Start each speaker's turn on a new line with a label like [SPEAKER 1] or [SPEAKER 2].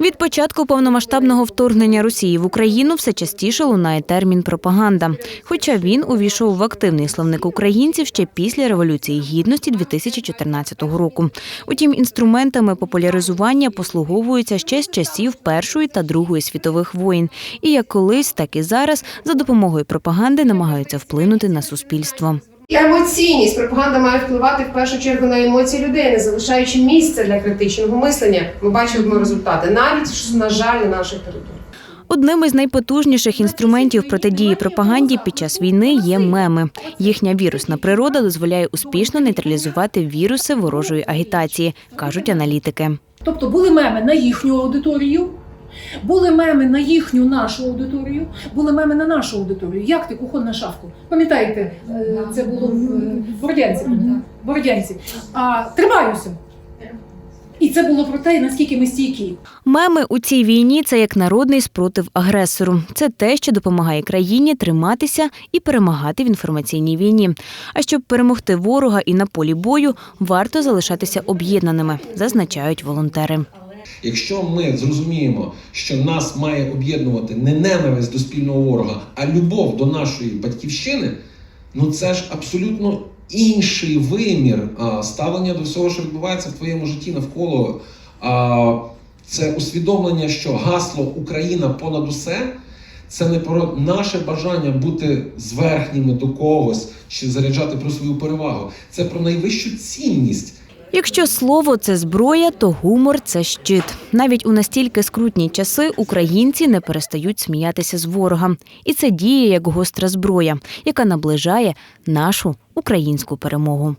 [SPEAKER 1] Від початку повномасштабного вторгнення Росії в Україну все частіше лунає термін пропаганда. Хоча він увійшов в активний словник українців ще після революції гідності 2014 року. Утім, інструментами популяризування послуговуються ще з часів Першої та Другої світових воєн. І як колись, так і зараз за допомогою пропаганди намагаються вплинути на суспільство.
[SPEAKER 2] Емоційність пропаганда має впливати в першу чергу на емоції людей, не залишаючи місця для критичного мислення. Ми бачимо результати навіть на жаль на наших територіях.
[SPEAKER 1] Одним із найпотужніших інструментів протидії пропаганді під час війни є меми. Їхня вірусна природа дозволяє успішно нейтралізувати віруси ворожої агітації, кажуть аналітики.
[SPEAKER 3] Тобто були меми на їхню аудиторію, були меми на їхню нашу аудиторію, були меми на нашу аудиторію. Як ти кухон на шавку? Пам'ятаєте, е, це було в в Бородянці. В Бородянці. А тримаюся. І це було про те, наскільки ми стійкі.
[SPEAKER 1] Меми у цій війні це як народний спротив агресору. Це те, що допомагає країні триматися і перемагати в інформаційній війні. А щоб перемогти ворога і на полі бою, варто залишатися об'єднаними, зазначають волонтери.
[SPEAKER 4] Якщо ми зрозуміємо, що нас має об'єднувати не ненависть до спільного ворога, а любов до нашої батьківщини, ну це ж абсолютно інший вимір ставлення до всього, що відбувається в твоєму житті навколо. Це усвідомлення, що гасло Україна понад усе. Це не про наше бажання бути зверхніми до когось чи заряджати про свою перевагу. Це про найвищу цінність,
[SPEAKER 1] Якщо слово це зброя, то гумор це щит. Навіть у настільки скрутні часи українці не перестають сміятися з ворога, і це діє як гостра зброя, яка наближає нашу українську перемогу.